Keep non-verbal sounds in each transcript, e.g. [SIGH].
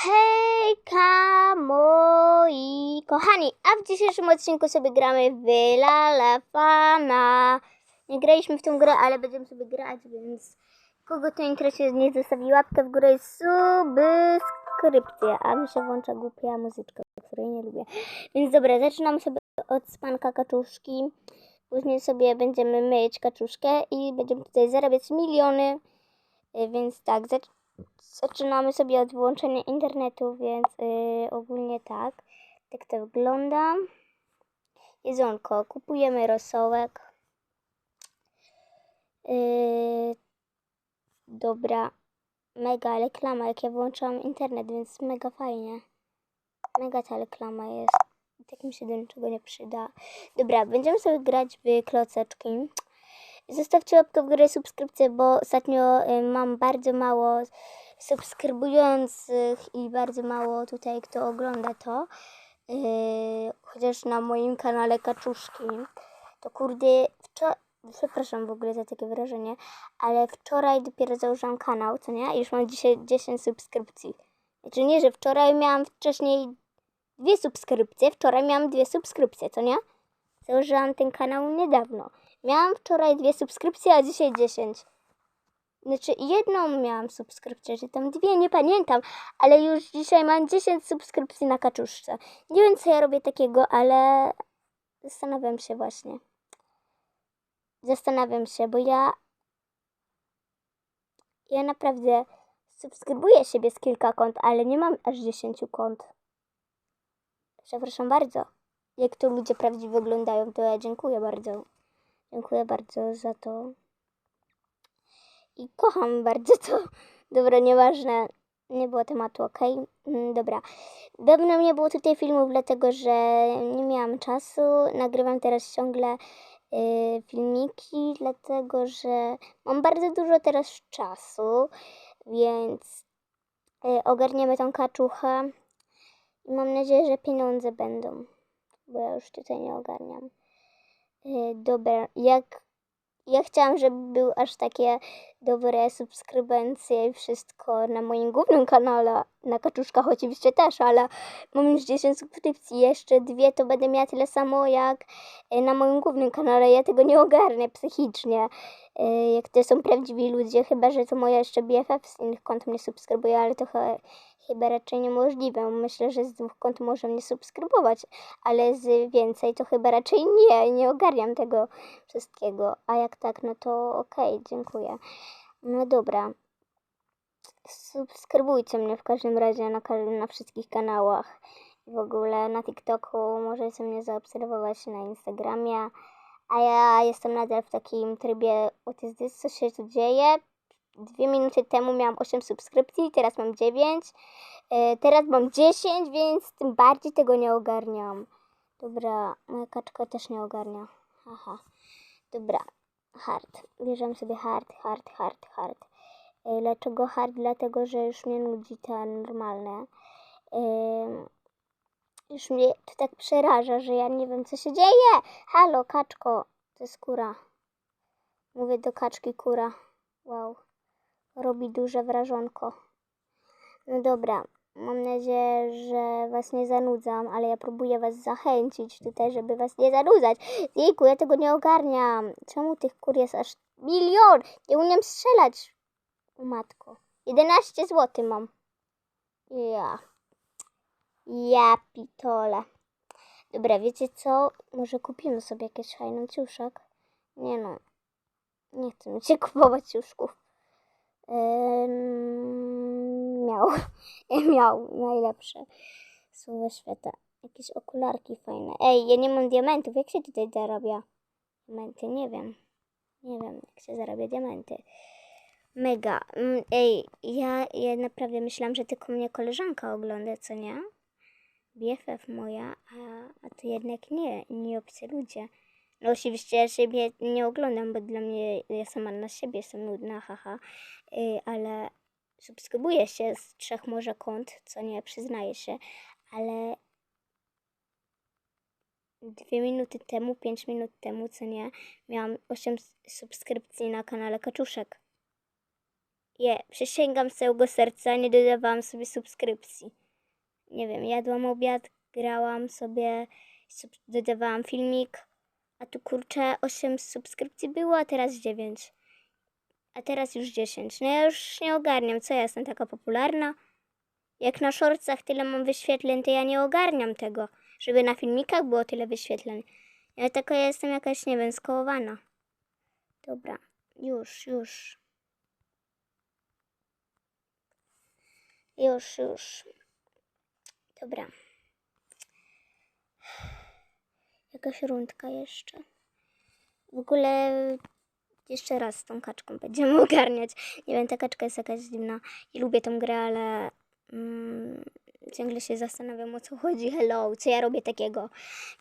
Hejka moi kochani, a w dzisiejszym odcinku sobie gramy w Lalafana. Nie graliśmy w tą grę, ale będziemy sobie grać, więc kogo to interesuje, niech zostawi łapkę w górę i subskrypcję. A mi się włącza głupia muzyczka, której nie lubię. Więc dobra, zaczynamy sobie od spanka kaczuszki. Później sobie będziemy myć kaczuszkę i będziemy tutaj zarabiać miliony. Więc tak, zacz- zaczynamy sobie od wyłączenia internetu, więc y, ogólnie tak. Tak to wygląda. Jedzonko, kupujemy rosołek. Yy, dobra, mega reklama, jak ja wyłączyłam internet, więc mega fajnie. Mega ta reklama jest. Tak mi się do niczego nie przyda. Dobra, będziemy sobie grać w kloceczki. Zostawcie łapkę w górę subskrypcję, bo ostatnio y, mam bardzo mało subskrybujących i bardzo mało tutaj kto ogląda to. Yy, chociaż na moim kanale Kaczuszki to kurde, wczoraj, przepraszam w ogóle za takie wyrażenie, ale wczoraj dopiero założyłam kanał, co nie? I już mam dzisiaj 10 subskrypcji. Znaczy nie, że wczoraj miałam wcześniej dwie subskrypcje, wczoraj miałam dwie subskrypcje, co nie? Założyłam ten kanał niedawno. Miałam wczoraj dwie subskrypcje, a dzisiaj 10. Znaczy jedną miałam subskrypcję, czy tam dwie, nie pamiętam, ale już dzisiaj mam 10 subskrypcji na kaczuszce. Nie wiem co ja robię takiego, ale zastanawiam się właśnie. Zastanawiam się, bo ja ja naprawdę subskrybuję siebie z kilka kont, ale nie mam aż 10 kont. Przepraszam bardzo. Jak to ludzie prawdziwie wyglądają, to ja dziękuję bardzo. Dziękuję bardzo za to. I kocham bardzo to. [LAUGHS] Dobra, nieważne. Nie było tematu, ok? Dobra. Dawno nie było tutaj filmów, dlatego że nie miałam czasu. Nagrywam teraz ciągle y, filmiki, dlatego że mam bardzo dużo teraz czasu, więc y, ogarniemy tą kaczuchę mam nadzieję, że pieniądze będą, bo ja już tutaj nie ogarniam. Y, dobra, jak ja chciałam, żeby były aż takie dobre subskrybencje i wszystko na moim głównym kanale, na kaczuszkach oczywiście też, ale mam już 10 subskrypcji, jeszcze dwie to będę miała tyle samo jak e, na moim głównym kanale, ja tego nie ogarnę psychicznie, e, jak to są prawdziwi ludzie, chyba, że to moja jeszcze BFF z innych kont mnie subskrybuje, ale to chyba, chyba raczej niemożliwe, myślę, że z dwóch kont może mnie subskrybować, ale z więcej to chyba raczej nie, nie ogarniam tego wszystkiego, a jak tak, no to okej, dziękuję. No dobra. Subskrybujcie mnie w każdym razie na, na wszystkich kanałach. W ogóle na TikToku możecie mnie zaobserwować na Instagramie. A ja jestem nadal w takim trybie what is this, co się tu dzieje. Dwie minuty temu miałam 8 subskrypcji, teraz mam 9. E, teraz mam 10, więc tym bardziej tego nie ogarniam. Dobra, moja kaczka też nie ogarnia. Haha. Dobra, hard. Bierzemy sobie hard, hard, hard, hard. E, Dlaczego hard? Dlatego, że już mnie nudzi te normalne. Ym, już mnie to tak przeraża, że ja nie wiem, co się dzieje. Halo, kaczko. To jest kura. Mówię do kaczki kura. Wow. Robi duże wrażonko. No dobra. Mam nadzieję, że was nie zanudzam, ale ja próbuję was zachęcić tutaj, żeby was nie zanudzać. Jejku, ja tego nie ogarniam. Czemu tych kur jest aż milion? Nie umiem strzelać. Matko. 11 zł mam. Ja. Ja pitole. Dobra, wiecie co? Może kupimy sobie jakiś fajny ciuszek? Nie no. Nie chcę mi się [LAUGHS] kupować ciuszków. Ym, miał. [LAUGHS] miał. Najlepsze. Słowo świata. Jakieś okularki fajne. Ej, ja nie mam diamentów. Jak się tutaj zarabia? Diamenty? Nie wiem. Nie wiem, jak się zarabia diamenty. Mega. Mm, Ej, ja, ja naprawdę myślałam, że tylko mnie koleżanka ogląda, co nie? BFF moja, a, a jednak nie, nie obcy ludzie. No oczywiście ja siebie nie oglądam, bo dla mnie, ja sama na siebie jestem nudna, haha. Yy, ale subskrybuję się z trzech może kont, co nie, przyznaję się, ale dwie minuty temu, pięć minut temu, co nie, miałam 8 subskrypcji na kanale Kaczuszek. Je, przysięgam z całego serca, nie dodawałam sobie subskrypcji. Nie wiem, jadłam obiad, grałam sobie, dodawałam filmik, a tu kurczę 8 subskrypcji było, a teraz 9. A teraz już 10. No ja już nie ogarniam, co ja jestem taka popularna. Jak na shortsach tyle mam wyświetleń, to ja nie ogarniam tego, żeby na filmikach było tyle wyświetleń. Ja taka jestem jakaś, nie wiem, skołowana. Dobra, już, już. Już, już. Dobra. Jakaś rundka jeszcze. W ogóle jeszcze raz z tą kaczką będziemy [LAUGHS] ogarniać. Nie wiem, ta kaczka jest jakaś dziwna i lubię tą grę, ale mm, ciągle się zastanawiam o co chodzi. Hello, co ja robię takiego.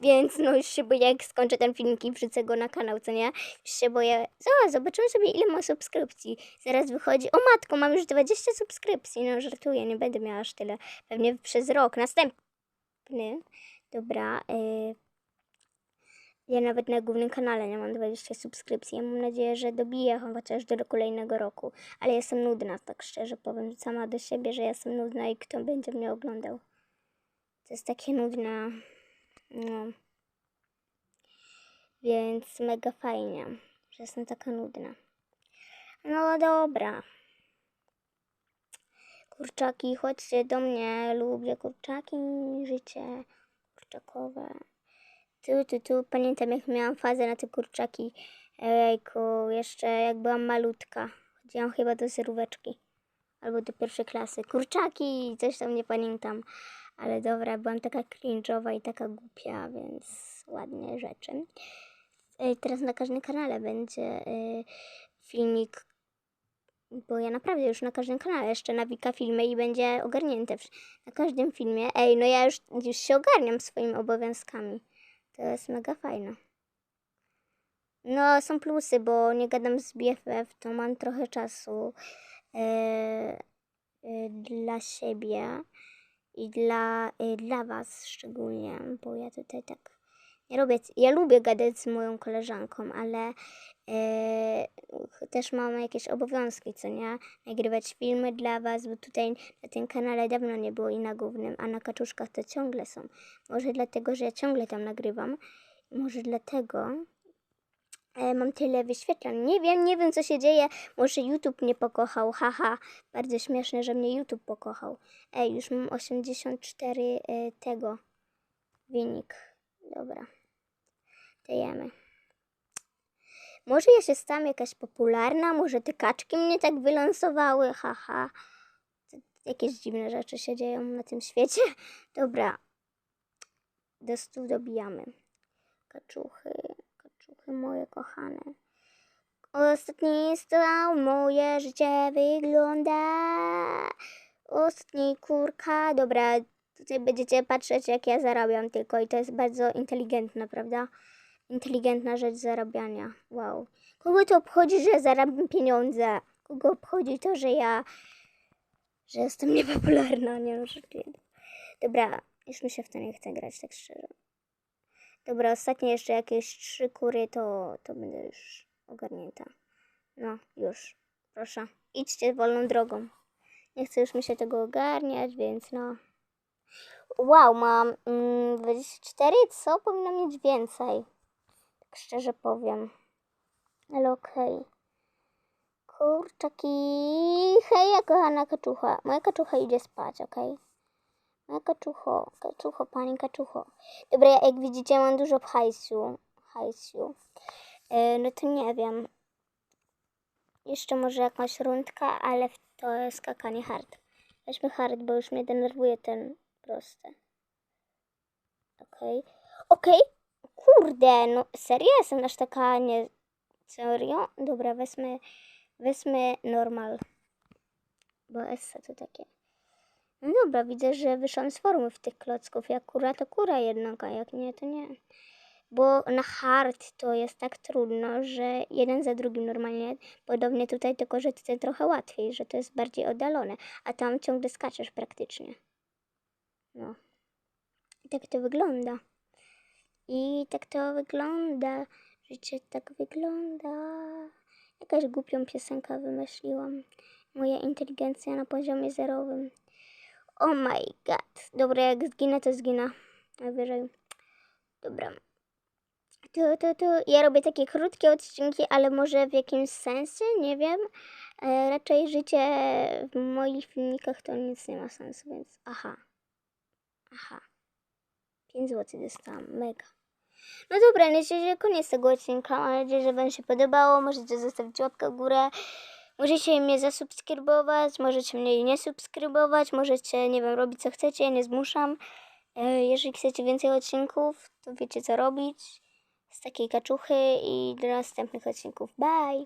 Więc no już się boję, jak skończę ten filmik i wrzucę go na kanał, co nie? Już się boję. O, zobaczymy sobie ile ma subskrypcji. Zaraz wychodzi. O matko, mam już 20 subskrypcji. No żartuję, nie będę miała aż tyle. Pewnie przez rok. Następny. Dobra. Y ja nawet na głównym kanale nie mam 20 subskrypcji. Ja mam nadzieję, że dobiję chociaż do kolejnego roku. Ale jestem nudna, tak szczerze powiem sama do siebie, że jestem nudna i kto będzie mnie oglądał. To jest takie nudne. No. Więc mega fajnie, że jestem taka nudna. No dobra. Kurczaki, chodźcie do mnie. Lubię kurczaki, życie kurczakowe. Tu, tu, tu. Pamiętam, jak miałam fazę na te kurczaki. Ejku, jeszcze jak byłam malutka. Chodziłam chyba do zeróweczki. Albo do pierwszej klasy. Kurczaki, coś tam nie pamiętam. Ale dobra, byłam taka cringe'owa i taka głupia, więc ładne rzeczy. Ej, Teraz na każdym kanale będzie y, filmik, bo ja naprawdę już na każdym kanale jeszcze nawika filmy i będzie ogarnięte na każdym filmie. Ej, no ja już, już się ogarniam swoimi obowiązkami. To jest mega fajne. No, są plusy, bo nie gadam z BFF, to mam trochę czasu e, e, dla siebie i dla, e, dla Was szczególnie, bo ja tutaj tak nie robię. Ja lubię gadać z moją koleżanką, ale e, też mam jakieś obowiązki, co nie? Nagrywać filmy dla Was, bo tutaj na tym kanale dawno nie było i na głównym, a na kaczuszkach to ciągle są. Może dlatego, że ja ciągle tam nagrywam. Może dlatego e, mam tyle wyświetleń. Nie wiem, nie wiem co się dzieje. Może YouTube mnie pokochał. Haha, bardzo śmieszne, że mnie YouTube pokochał. Ej, już mam 84 e, tego wynik. Dobra. Dajemy. Może ja się stałam jakaś popularna, może te kaczki mnie tak wylansowały, haha. Jakieś dziwne rzeczy się dzieją na tym świecie. [LAUGHS] Dobra. Do stu dobijamy. Kaczuchy, kaczuchy moje kochane. Ostatni strzał, moje życie wygląda. Ostatni kurka. Dobra, tutaj będziecie patrzeć, jak ja zarabiam tylko i to jest bardzo inteligentne, prawda? Inteligentna rzecz zarabiania. Wow. Kogo to obchodzi, że zarabiam pieniądze? Kogo obchodzi to, że ja... że jestem niepopularna? Nie żartuję. Dobra, już mi się w to nie chce grać, tak szczerze. Dobra, ostatnie jeszcze jakieś trzy kury, to, to będę już ogarnięta. No, już. Proszę, idźcie wolną drogą. Nie chcę już mi się tego ogarniać, więc no. Wow, mam mm, 24, co? Powinno mieć więcej. Szczerze powiem. Ale okej. Kurczaki. Hej, kochana kaczucha. Moja kaczucha idzie spać, okej? Moja kaczucho, kaczucho, pani kaczucho. Dobra, jak widzicie, mam dużo hajsu. Hajsu. E, no to nie wiem. Jeszcze może jakąś rundka, ale to jest skakanie hard. Weźmy hard, bo już mnie denerwuje ten prosty. Okej. Okej. Kurde, no serio jestem aż taka nie... Serio? Dobra, wezmę, wezmę normal. Bo essa to takie. No dobra, widzę, że wyszłam z formy w tych klocków. Jak kura, to kura jednak, a jak nie, to nie. Bo na hard to jest tak trudno, że jeden za drugim normalnie. Podobnie tutaj, tylko że tutaj trochę łatwiej, że to jest bardziej oddalone, a tam ciągle skaczesz praktycznie. No. I tak to wygląda. I tak to wygląda. Życie tak wygląda. Jakaś głupią piosenkę wymyśliłam. Moja inteligencja na poziomie zerowym. Oh my god. Dobra, jak zginę, to zginę. Najwyżej. Dobra. Tu, tu, tu. Ja robię takie krótkie odcinki, ale może w jakimś sensie, nie wiem. E, raczej życie w moich filmikach to nic nie ma sensu, więc aha. Aha. 5 zł dostałam, mega. No dobra, na razie koniec tego odcinka. Mam nadzieję, że Wam się podobało. Możecie zostawić łapkę w górę. Możecie mnie zasubskrybować, możecie mnie nie subskrybować, możecie, nie wiem, robić co chcecie, ja nie zmuszam. E, Jeżeli chcecie więcej odcinków, to wiecie co robić z takiej kaczuchy i do następnych odcinków. Bye!